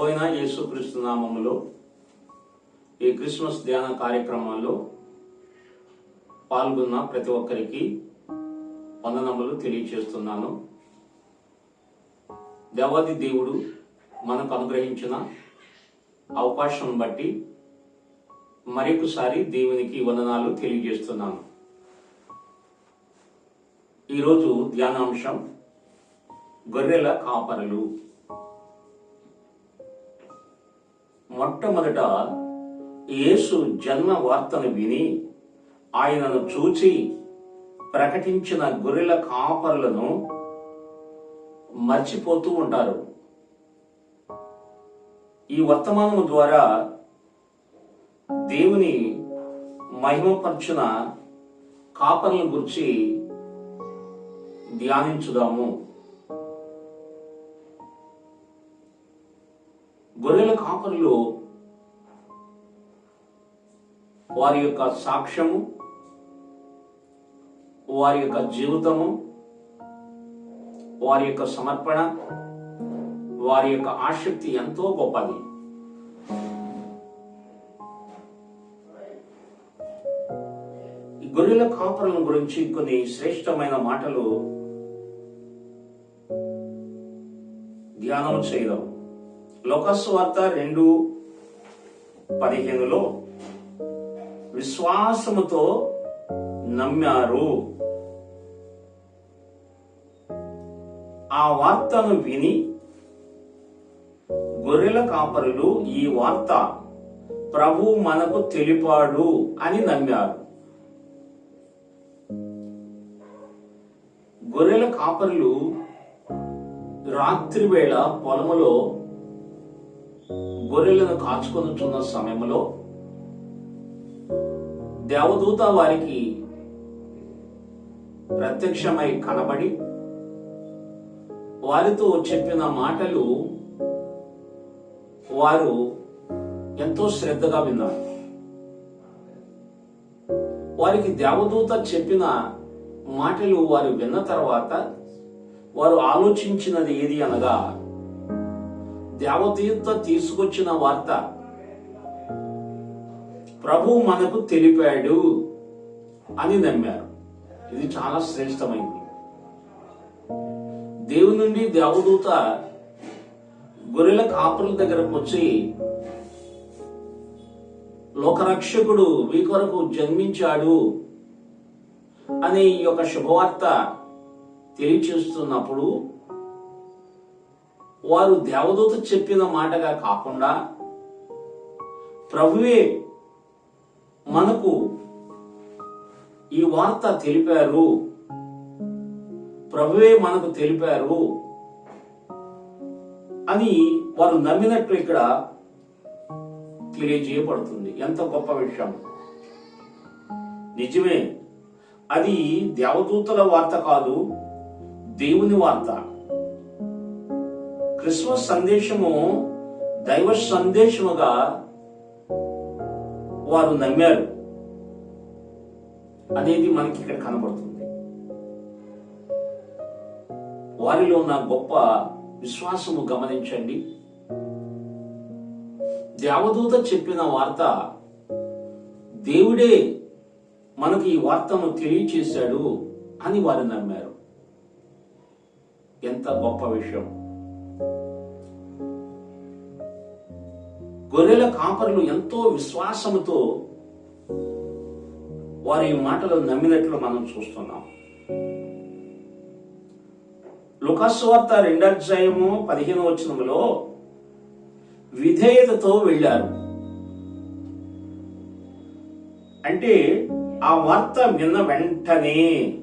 ప్రభు అయిన యేసుక్రీస్తు నామములో ఈ క్రిస్మస్ ధ్యాన కార్యక్రమాల్లో పాల్గొన్న ప్రతి ఒక్కరికి వందనములు తెలియచేస్తున్నాను. దేవాది దేవుడు మనకు అనుగ్రహించిన అవకాశం బట్టి మరొకసారి దేవునికి వందనాలు తెలియజేస్తున్నాను. ఈరోజు ధ్యానాంశం గొర్రెల కాపరులు. మొట్టమొదట యేసు జన్మ వార్తను విని ఆయనను చూచి ప్రకటించిన గొర్రెల కాపరులను మర్చిపోతూ ఉంటారు. ఈ వర్తమానము ద్వారా దేవుని మహిమపరచున కాపర్ల గురించి ధ్యానించుదాము. గొర్రెల కాపరులు వారి యొక్క సాక్ష్యము వారి యొక్క జీవితము వారి యొక్క సమర్పణ వారి యొక్క ఆసక్తి ఎంతో గొప్పది. గొర్రెల కాపరుల గురించి కొన్ని శ్రేష్టమైన మాటలు ధ్యానం చేయడం. లోకస్సు వార్త రెండు పదిహేనులో విశ్వాసముతో నమ్మారు. ఆ వార్తను విని గొర్రెల కాపరులు ఈ వార్త ప్రభు మనకు తెలిపాడు అని నమ్మారు. గొర్రెల కాపరులు రాత్రి వేళ పొలములో గొర్రెలను కాచుకొనుచున్న సమయంలో దేవదూత వారికి ప్రత్యక్షమై కనబడి వారితో చెప్పిన మాటలు వారు ఎంతో శ్రద్ధగా విన్నారు. వారికి దేవదూత చెప్పిన మాటలు వారు విన్న తర్వాత వారు ఆలోచించినది ఏది అనగా దేవతీత తీసుకొచ్చిన వార్త ప్రభు మనకు తెలిపాడు అని నమ్మారు. ఇది చాలా శ్రేష్టమైంది. దేవుని నుండి దేవదూత గొర్రెల కాపుల దగ్గరకు వచ్చి లోకరక్షకుడు మీ కొరకు జన్మించాడు అనే ఈ యొక్క శుభవార్త తెలియచేస్తున్నప్పుడు వారు దేవదూత చెప్పిన మాటగా కాకుండా ప్రభువే మనకు ఈ వార్త తెలిపారు. ప్రభువే మనకు తెలిపారు అని వారు నమ్మినట్లు ఇక్కడ తెలియజేయబడుతుంది. ఎంత గొప్ప విషయం. నిజమే అది దేవదూతల వార్త కాదు దేవుని వార్త. క్రిస్మస్ సందేశము దైవ సందేశముగా వారు నమ్మారు. అనేది మనకి ఇక్కడ కనబడుతుంది. వారిలో ఉన్న గొప్ప విశ్వాసము గమనించండి. దేవదూత చెప్పిన వార్త దేవుడే మనకి ఈ వార్తను తెలియచేశాడు అని వారు నమ్మారు. ఎంత గొప్ప విషయం. గొర్రెల కాపరులు ఎంతో విశ్వాసముతో వారి మాటలు నమ్మినట్లు మనం చూస్తున్నాం. లుకాస్వార్త రెండధ్యాయము పదిహేను వచనంలో విధేయతతో వెళ్ళారు. అంటే ఆ వార్త విన్న వెంటనే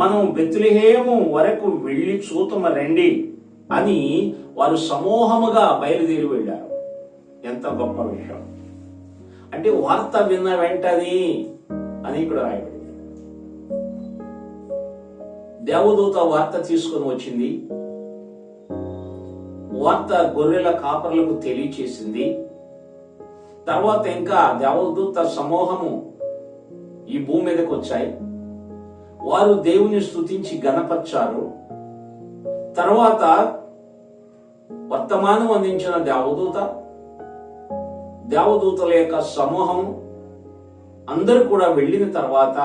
మనం బెత్లెహేము వరకు వెళ్ళి చూతమ రండి అని వారు సమూహముగా బయలుదేరి వెళ్ళారు. ఎంత గొప్ప విషయం. అంటే వార్త విన్న వెంటనే అని ఇక్కడ రాయబడింది. దేవదూత వార్త తీసుకొని వచ్చింది. వార్త గొర్రెల కాపర్లకు తెలియచేసింది. తర్వాత ఇంకా దేవదూత సమూహము ఈ భూమి మీదకి వచ్చాయి. వారు దేవుని స్థుతించి గణపరిచారు. తర్వాత వర్తమానం అందించిన దేవదూత దేవదూతల యొక్క సమూహం అందరూ కూడా వెళ్ళిన తర్వాత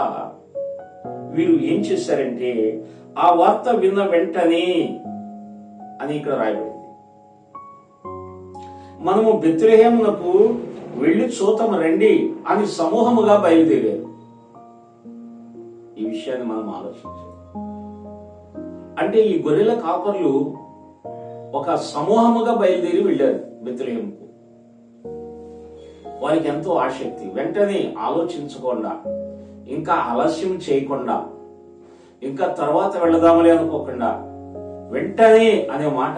వీరు ఏం చేశారంటే ఆ వార్త విన్న వెంటనే అని ఇక్కడ రాయబడింది. మనము బెత్లెహేమునకు వెళ్ళి చూతమ రండి అని సమూహముగా బయలుదేరారు. విషయాన్ని మనం ఆలోచించాలి. అంటే ఈ గొర్రెల కాపర్లు ఒక సమూహముగా బయలుదేరి వెళ్ళారు బెత్లెహేముకు. వారికి ఎంతో ఆసక్తి. వెంటనే ఆలోచించకుండా ఇంకా ఆలస్యం చేయకుండా ఇంకా తర్వాత వెళదామలే అనుకోకుండా వెంటనే అనే మాట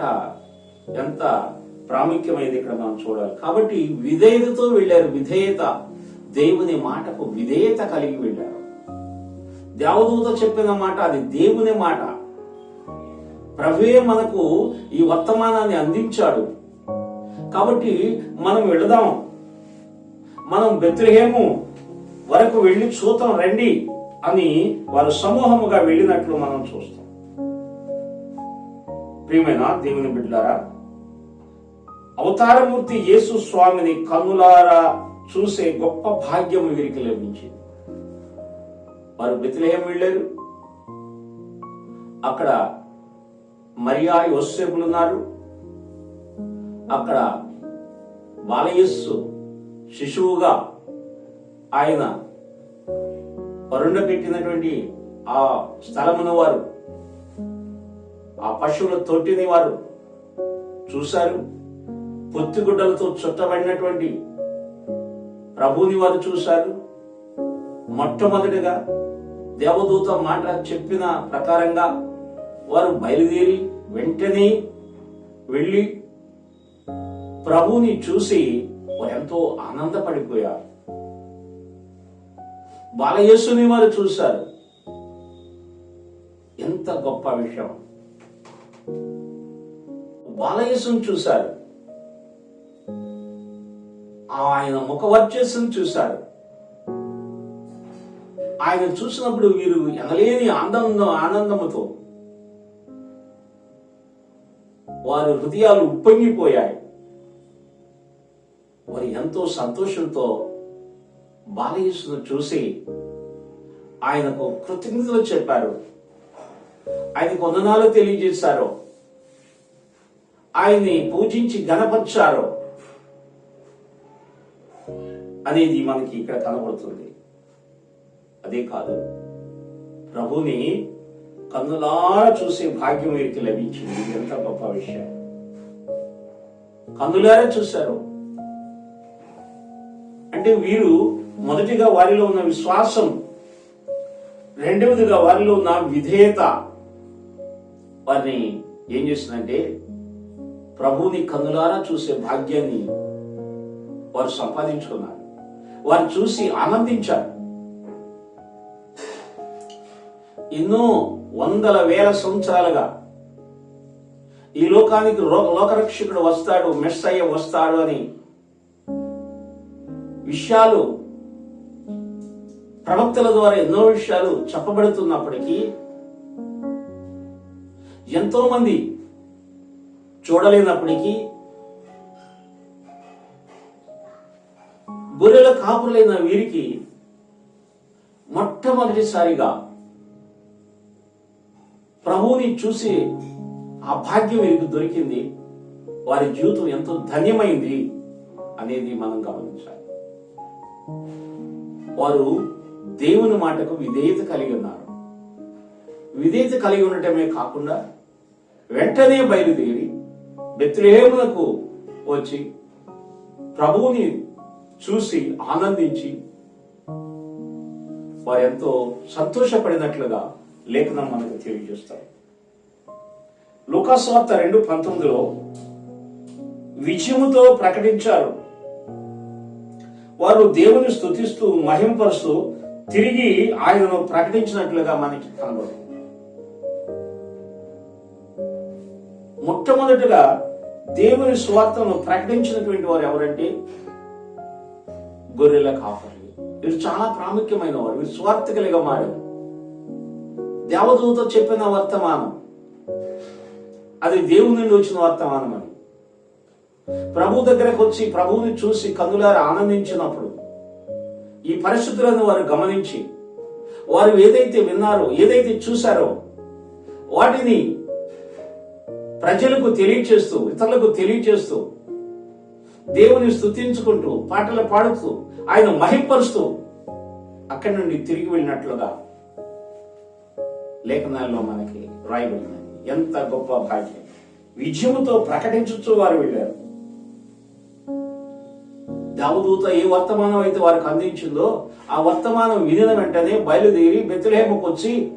ఎంత ప్రాముఖ్యమైనది ఇక్కడ మనం చూడాలి. కాబట్టి విధేయతతో వెళ్ళారు. విధేయత దేవుని మాటకు విధేయత కలిగి వెళ్ళారు. దేవదూత చెప్పిన మాట అది దేవుని మాట. ప్రభువే మనకు ఈ వర్తమానాన్ని అందించాడు. కాబట్టి మనం వెళదాం. మనం బెత్రహేము వరకు వెళ్ళి చూద్దాం రండి అని వారు సమూహముగా వెళ్ళినట్లు మనం చూస్తాం. ప్రియమైన దేవుని బిడ్డలారా అవతారమూర్తి యేసు స్వామిని కన్నులారా చూసే గొప్ప భాగ్యం వీరికి లభించింది. వారు బెత్లెహేం వెళ్ళారు? అక్కడ మరియా యోసేపులు ఉన్నారు అక్కడ బాలయస్సు శిశువుగా ఆయన వరుండ పెట్టినటువంటి ఆ స్థలమును వారు ఆ పశువుల తొట్టిని వారు చూశారు. పొత్తిగుడ్డలతో చుట్టబడినటువంటి ప్రభువుని వారు చూశారు. మొట్టమొదటిగా దేవదూత మాట చెప్పిన ప్రకారంగా వారు బయలుదేరి వెంటనే వెళ్ళి ప్రభువుని చూసి వారు ఎంతో ఆనందపడిపోయారు. బాలయేసుని వారు చూశారు. ఎంత గొప్ప విషయం. బాలయేసుని చూశారు. ఆయన ముఖ వర్చస్సును చూశారు. ఆయన చూసినప్పుడు వీరు ఎనలేని ఆనందం ఆనందముతో వారి హృదయాలు ఉప్పొంగిపోయాయి. వారు ఎంతో సంతోషంతో బాలయేసును చూసి ఆయనకు కృతజ్ఞతలు చెప్పారు. ఆయన కొందనాలు తెలియజేశారు. ఆయన్ని పూజించి గణపరిచారు అనేది మనకి ఇక్కడ కనబడుతుంది. అదే కాదు. ప్రభుని కన్నులారా చూసే భాగ్యం వీరికి లభించింది. ఎంత గొప్ప విషయం. కన్నులారా చూశారు. అంటే వీరు మొదటిగా వారిలో ఉన్న విశ్వాసం రెండవదిగా వారిలో ఉన్న విధేయత. వారిని ఏం చేస్తుందంటే ప్రభుని కన్నులారా చూసే భాగ్యాన్ని వారు సంపాదించుకున్నారు. వారు చూసి ఆనందించారు. ఎన్నో వందల వేల సంవత్సరాలుగా ఈ లోకానికి లో- లోకరక్షకుడు వస్తాడు మెస్సయ్య వస్తాడు అని విషయాలు ప్రవక్తల ద్వారా ఎన్నో విషయాలు చెప్పబడుతున్నప్పటికీ ఎంతో మంది చూడలేనప్పటికీ గొర్రెల కాపులైన వీరికి మొట్టమొదటిసారిగా ప్రభువుని చూసి ఆ భాగ్యం వీరికి దొరికింది వారి జీవితం ఎంతో ధన్యమైంది అనేది మనం గమనించాలి. వారు దేవుని మాటకు విధేయత కలిగి ఉన్నారు. విధేయత కలిగి ఉండటమే కాకుండా వెంటనే బయలుదేరి బెత్లెహేమునకు వచ్చి ప్రభువుని చూసి ఆనందించి వారు ఎంతో సంతోషపడినట్లుగా లేఖనం మనకు తెలియజేస్తారు లూకాస్వార్త రెండు పంతొమ్మిదిలో విజయముతో ప్రకటించారు. వారు దేవుని స్థుతిస్తూ మహింపరుస్తూ తిరిగి ఆయనను ప్రకటించినట్లుగా మనకి కనబడుతుంది. మొట్టమొదటిగా దేవుని స్వార్థను ప్రకటించినటువంటి వారు ఎవరంటే? గొర్రెల కాపర్లు. వీరు చాలా ప్రాముఖ్యమైన వారు. వీరు స్వార్థ కలిగా మారారు దేవదూత చెప్పిన వర్తమానం. అది దేవుని నుండి వచ్చిన వర్తమానం అని ప్రభు దగ్గరకు వచ్చి ప్రభువుని చూసి కన్నులారా ఆనందించినప్పుడు ఈ పరిస్థితులను వారు గమనించి వారు ఏదైతే విన్నారో ఏదైతే చూశారో వాటిని ప్రజలకు తెలియచేస్తూ ఇతరులకు తెలియచేస్తూ దేవుని స్థుతించుకుంటూ పాటలు పాడుతూ ఆయన మహింపరుస్తూ అక్కడి నుండి తిరిగి వెళ్ళినట్లుగా లేఖనాల్లో మనకి రాయబడింది ఎంత గొప్ప భాగ్యం. విజయముతో ప్రకటించుతూ వారు వెళ్ళారు. దేవదూత ఏ వర్తమానం అయితే వారికి అందించిందో ఆ వర్తమానం వినిన వెంటనే బయలుదేరి బెత్లహేమకు వచ్చి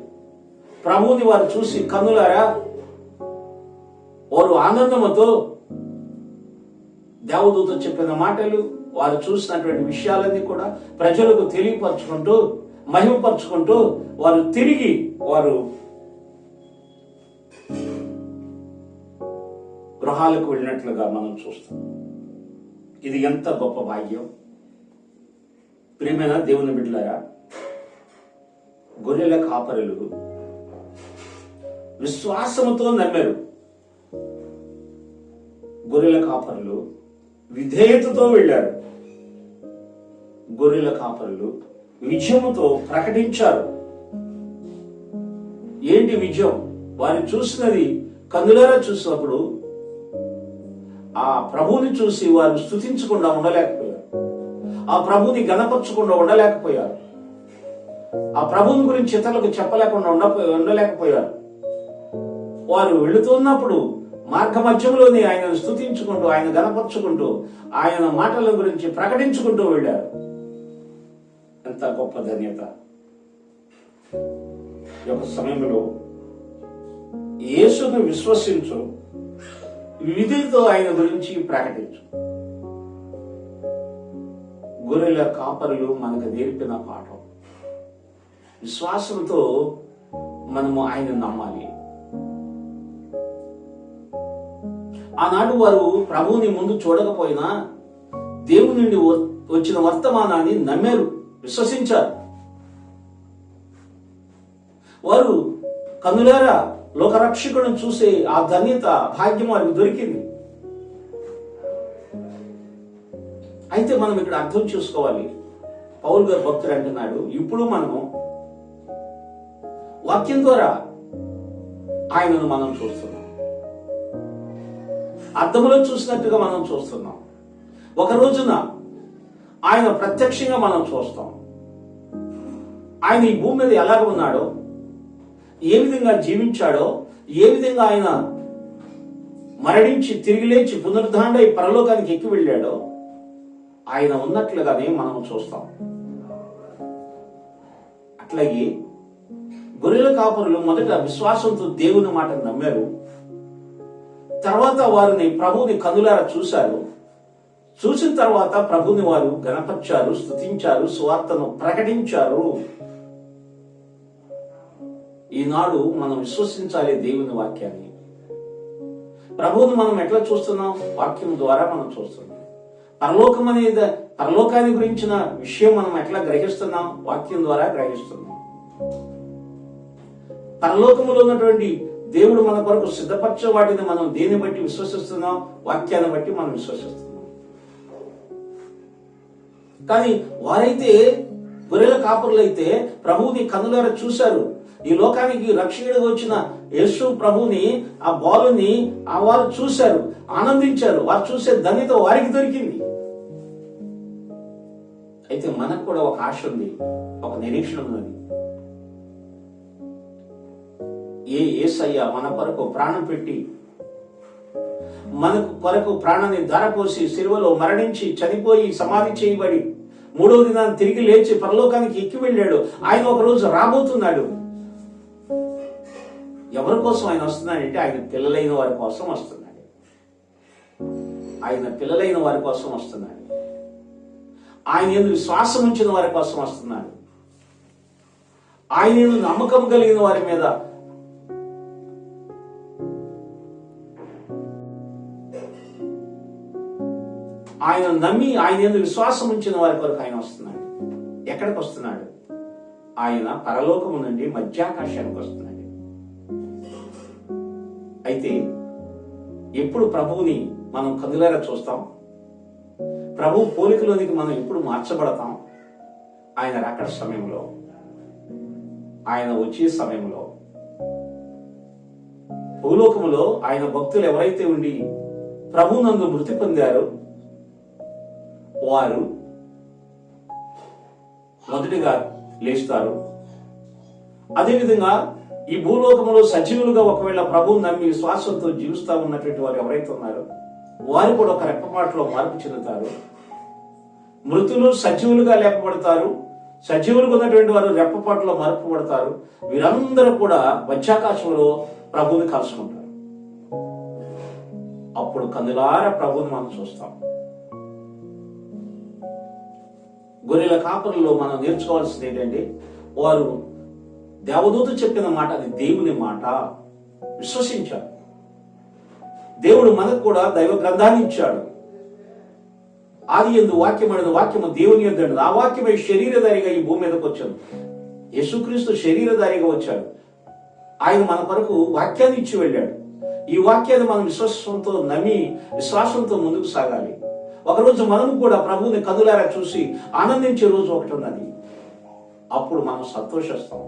ప్రభువుని వారు చూసి కన్నులారా వారు ఆనందముతో దేవదూత చెప్పిన మాటలు వారు చూసినటువంటి విషయాలన్నీ కూడా ప్రజలకు తెలియపరచుకుంటూ మహిమపరుచుకుంటూ వారు తిరిగి వారు గృహాలకు వెళ్ళినట్లుగా మనం చూస్తాం. ఇది ఎంత గొప్ప భాగ్యం. ప్రియమైన దేవుని బిడ్డలారా గొర్రెల కాపరులు విశ్వాసముతో నమ్మారు. గొర్రెల కాపరులు విధేయతతో వెళ్ళారు. గొర్రెల కాపరులు విజయముతో ప్రకటించారు. ఏంటి విజయం? వారిని చూసినది కన్నులారా చూసినప్పుడు ఆ ప్రభువుని చూసి వారు స్థుతించకుండా ఉండలేకపోయారు. ఆ ప్రభుని గణపరచకుండా ఉండలేకపోయారు. ఆ ప్రభుని గురించి ఇతరులకు చెప్పలేకుండా ఉండ ఉండలేకపోయారు. వారు వెళుతున్నప్పుడు మార్గ మధ్యంలోనే ఆయనను స్థుతించుకుంటూ ఆయన గణపరుచుకుంటూ ఆయన మాటల గురించి ప్రకటించుకుంటూ వెళ్ళారు. ఎంత గొప్ప ధన్యత ఈ యొక్క సమయంలో యేసును విశ్వసించు విధితో ఆయన గురించి ప్రకటించు గొర్రెల కాపరులు మనకు నేర్పిన పాఠం విశ్వాసంతో మనము ఆయన నమ్మాలి ఆనాడు వారు ప్రభువుని ముందు చూడకపోయినా దేవుని నుండి వచ్చిన వర్తమానాన్ని నమ్మారు విశ్వసించారు. వారు కన్నులారా లోకరక్షకులను చూసే ఆ ధన్యత భాగ్యం వారికి దొరికింది. అయితే మనం ఇక్కడ అర్థం చేసుకోవాలి. పౌల్ గారు భక్తుడు అంటున్నాడు ఇప్పుడు మనము వాక్యం ద్వారా ఆయనను మనం చూస్తున్నాం. అర్థములో చూసినట్టుగా మనం చూస్తున్నాం. ఒక రోజున ఆయన ప్రత్యక్షంగా మనం చూస్తాం. ఆయన ఈ భూమి మీద ఎలాగ ఉన్నాడో ఏ విధంగా జీవించాడో ఏ విధంగా ఆయన మరణించి తిరిగి లేచి పునరుద్ధాండై పరలోకానికి ఎక్కి వెళ్ళాడో ఆయన ఉన్నట్లుగానే మనం చూస్తాం. అట్లాగే గొర్రెల కాపరులు మొదట విశ్వాసంతో దేవుని మాట నమ్మారు. తర్వాత వారిని ప్రభువుని కనులారా చూశారు. చూసిన తర్వాత ప్రభుని వారు గణపరిచారు స్తుతించారు సువార్తను ప్రకటించారు. ఈనాడు మనం విశ్వసించాలి దేవుని వాక్యాన్ని. ప్రభువుని మనం ఎట్లా చూస్తున్నాం? వాక్యం ద్వారా మనం చూస్తున్నాం. పరలోకం అనేది పరలోకాన్ని గురించిన విషయం మనం ఎట్లా గ్రహిస్తున్నాం? వాక్యం ద్వారా గ్రహిస్తున్నాం. పరలోకములో ఉన్నటువంటి దేవుడు మన కొరకు సిద్ధపరచే వాటిని మనం దేని బట్టి విశ్వసిస్తున్నాం? వాక్యాన్ని బట్టి మనం విశ్వసిస్తున్నాం. కానీ వారైతే గొర్రెల కాపురులైతే ప్రభువుని కన్నులారా చూశారు. ఈ లోకానికి రక్షకుడిగా వచ్చిన యేసు ప్రభుని ఆ బాలుని ఆ వారు చూశారు ఆనందించారు. వారు చూసే ధన్యత వారికి దొరికింది. అయితే మనకు కూడా ఒక ఆశ ఉంది ఒక నిరీక్షణ ఉన్నది. ఏ ఏసయ్య మన కొరకు ప్రాణం పెట్టి మనకు కొరకు ప్రాణాన్ని ధారపోసి సిలువలో మరణించి చనిపోయి సమాధి చేయబడి మూడవ దినాన్ని తిరిగి లేచి పరలోకానికి ఎక్కి వెళ్ళాడు. ఆయన ఒక రోజు రాబోతున్నాడు. ఎవరి కోసం ఆయన వస్తున్నాడంటే ఆయన పిల్లలైన వారి కోసం వస్తున్నాడు. ఆయన పిల్లలైన వారి కోసం వస్తున్నాడు. ఆయన ఎందుకు విశ్వాసం ఉంచిన వారి కోసం వస్తున్నాడు. ఆయన నమ్మకం కలిగిన వారి మీద ఆయన నమ్మి ఆయన ఎందుకు విశ్వాసం ఉంచిన వారి కొరకు ఆయన వస్తున్నాడు. ఎక్కడికి వస్తున్నాడు? ఆయన పరలోకము నుండి మధ్యాకాశానికి వస్తున్నాడు. అయితే ఎప్పుడు ప్రభువుని మనం కదులారా చూస్తాం? ప్రభు పోలికలోనికి మనం ఎప్పుడు మార్చబడతాం? ఆయన రాకడ సమయంలో ఆయన వచ్చే సమయంలో భూలోకములో ఆయన భక్తులు ఎవరైతే ఉండి ప్రభునందు మృతి పొందారో వారు మొదటిగా లేస్తారు. అదేవిధంగా ఈ భూలోకంలో సజీవులుగా ఒకవేళ ప్రభు నమ్మి విశ్వాసంతో జీవిస్తా ఉన్నటువంటి వారు ఎవరైతే ఉన్నారో వారు కూడా ఒక రెప్పపాటులో మార్పు చెందుతారు. మృతులు సజీవులుగా లేపబడతారు. సజీవులుగా ఉన్నటువంటి వారు రెప్పపాటులో మార్పు పడతారు. వీరందరూ కూడా మధ్యాకాశంలో ప్రభువుని కలుసుకుంటారు. అప్పుడు కందులార ప్రభువుని మనం చూస్తాం. గొర్రెల కాపురంలో మనం నేర్చుకోవాల్సింది ఏంటంటే వారు దేవదూత చెప్పిన మాట అది దేవుని మాట విశ్వసించారు. దేవుడు మనకు కూడా దైవ గ్రంథాన్ని ఇచ్చాడు. ఆది ఎందు వాక్యమైన వాక్యము దేవుని యొక్క ఆ వాక్యమే శరీరధారిగా ఈ భూమి మీదకి వచ్చాడు. యేసుక్రీస్తు శరీరధారిగా వచ్చాడు. ఆయన మన కొరకు వాక్యాన్ని ఇచ్చి వెళ్ళాడు. ఈ వాక్యాన్ని మనం విశ్వాసంతో నమ్మి విశ్వాసంతో ముందుకు సాగాలి. ఒకరోజు మనం కూడా ప్రభువుని కదులారా చూసి ఆనందించే రోజు ఒకటి ఉన్నది. అప్పుడు మనం సంతోషిస్తాం.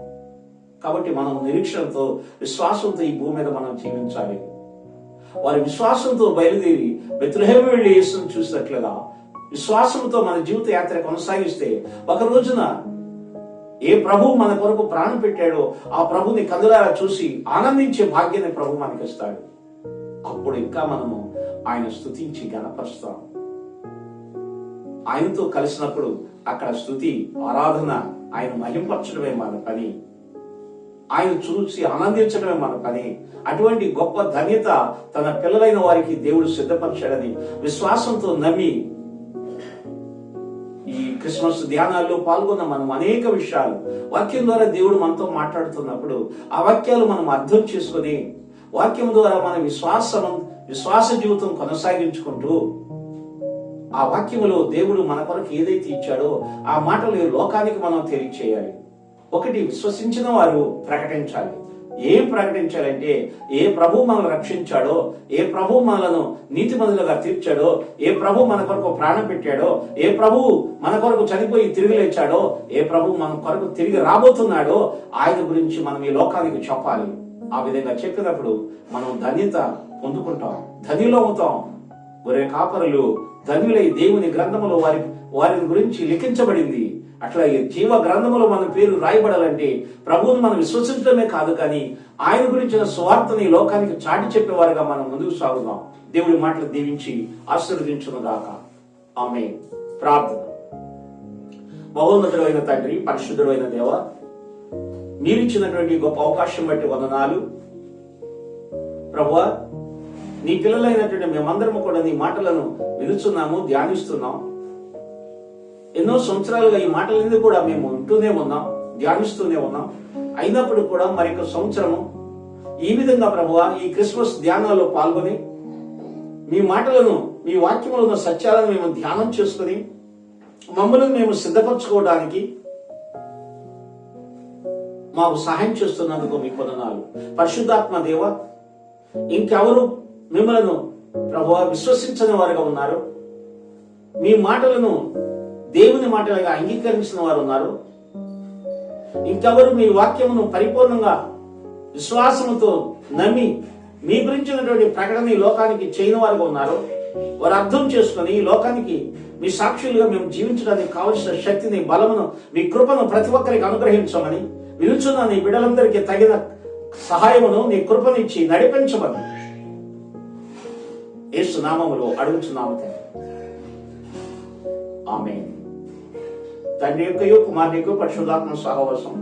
కాబట్టి మనం నిరీక్షణతో విశ్వాసంతో ఈ భూమి మీద మనం జీవించాలి. వారి విశ్వాసంతో బయలుదేరి బెత్రహేమ వెళ్ళి యేసును చూసినట్లుగా విశ్వాసంతో మన జీవిత యాత్ర కొనసాగిస్తే ఒక రోజున ఏ ప్రభు మన కొరకు ప్రాణం పెట్టాడో ఆ ప్రభుని కదులారా చూసి ఆనందించే భాగ్యాన్ని ప్రభు మనకిస్తాడు. అప్పుడు ఇంకా మనము ఆయన స్థుతించి గణపరుస్తాం. ఆయనతో కలిసినప్పుడు అక్కడ స్థుతి ఆరాధన ఆయన మహింపరచడమే మన పని. ఆయన చూసి ఆనందించడమే మన పని. అటువంటి గొప్ప ధన్యత తన పిల్లలైన వారికి దేవుడు సిద్ధపరిచాడని విశ్వాసంతో నమ్మి ఈ క్రిస్మస్ ధ్యానాల్లో పాల్గొన్న మనం అనేక విషయాలు. వాక్యం ద్వారా దేవుడు మనతో మాట్లాడుతున్నప్పుడు ఆ వాక్యాలు మనం అర్థం చేసుకొని వాక్యం ద్వారా మన విశ్వాసం విశ్వాస జీవితం కొనసాగించుకుంటూ ఆ వాక్యములో దేవుడు మన కొరకు ఏదైతే ఇచ్చాడో ఆ మాటలు లోకానికి మనం తెలియచేయాలి. ఒకటి విశ్వసించిన వారు ప్రకటించాలి. ఏం ప్రకటించాలంటే ఏ ప్రభు మనల్ని రక్షించాడో ఏ ప్రభు మనలను నీతిమంతులుగా తీర్చాడో ఏ ప్రభు మన కొరకు ప్రాణం పెట్టాడో ఏ ప్రభు మన కొరకు చనిపోయి తిరిగి లేచాడో ఏ ప్రభు మన కొరకు తిరిగి రాబోతున్నాడో ఆయన గురించి మనం ఈ లోకానికి చెప్పాలి. ఆ విధంగా చెప్పినప్పుడు మనం ధన్యత పొందుకుంటాం ధనిలో అవుతాం. ఒరే కాపరులు ధన్యులై దేవుని గ్రంథములో వారి వారి గురించి లిఖించబడింది. అట్లాగే జీవ గ్రంథములో మన పేరు రాయబడాలంటే ప్రభువును మనం విశ్వసించడమే కాదు కానీ ఆయన గురించిన స్వార్థని లోకానికి చాటి చెప్పేవారుగా మనం ముందుకు సాగుదాం. దేవుడి మాటలు దీవించి ఆశీర్వదించునుగాక ఆమె ప్రార్థన. మహోన్నతుడైన తండ్రి పరిశుద్ధుడైన దేవ మీరిచ్చినటువంటి గొప్ప అవకాశం బట్టి వందనాలు. ప్రభువా నీ పిల్లలైనటువంటి మేమందరము కూడా నీ మాటలను వినుచున్నాము ధ్యానిస్తున్నాం. ఎన్నో సంవత్సరాలుగా ఈ మాటలన్నీ కూడా మేము ఉంటూనే ఉన్నాం ధ్యానిస్తూనే ఉన్నాం. అయినప్పుడు కూడా మరొక సంవత్సరము ఈ విధంగా ప్రభువ ఈ క్రిస్మస్ ధ్యానాల్లో పాల్గొని మీ మాటలను మీ వాక్యంలో ఉన్న సత్యాలను మేము ధ్యానం చేసుకుని మమ్మల్ని మేము సిద్ధపరచుకోవడానికి మాకు సహాయం చేస్తున్నందుకు మీ పొందనాలు పరిశుద్ధాత్మ దేవ ఇంకెవరు మిమ్మలను ప్రభు విశ్వసించని వారుగా ఉన్నారు. మీ మాటలను దేవుని మాటలుగా అంగీకరించిన వారు ఉన్నారు. ఇంకెవరు మీ వాక్యమును పరిపూర్ణంగా విశ్వాసముతో నమ్మి మీ గురించినటువంటి ప్రకటన ఈ లోకానికి చేయని వారుగా ఉన్నారు. వారు అర్థం చేసుకుని ఈ లోకానికి మీ సాక్షులుగా మేము జీవించడానికి కావలసిన శక్తిని బలమును మీ కృపను ప్రతి ఒక్కరికి అనుగ్రహించమని వినుచున్న నీ బిడ్డలందరికీ తగిన సహాయమును నీ కృపనిచ్చి నడిపించమని యేసు నామములో అడుగుచున్నాము తండ్రి. ఆమె తండ్రి యొక్క కుమారుని యొక్క పరిశుధాత్మ సహవాసం.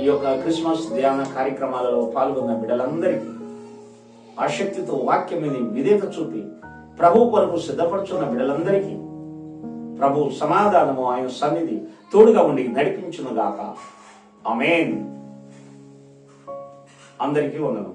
ఈ యొక్క క్రిస్మస్ ధ్యాన కార్యక్రమాలలో పాల్గొన్న బిడ్డలందరికీ ఆసక్తితో వాక్యమిని విధేత చూపి ప్రభు కొరకు సిద్ధపడుచున్న బిడ్డలందరికీ ప్రభు సమాధానము ఆయన సన్నిధి తోడుగా ఉండి నడిపించునుగాక అమేన్ అందరికీ వందనం.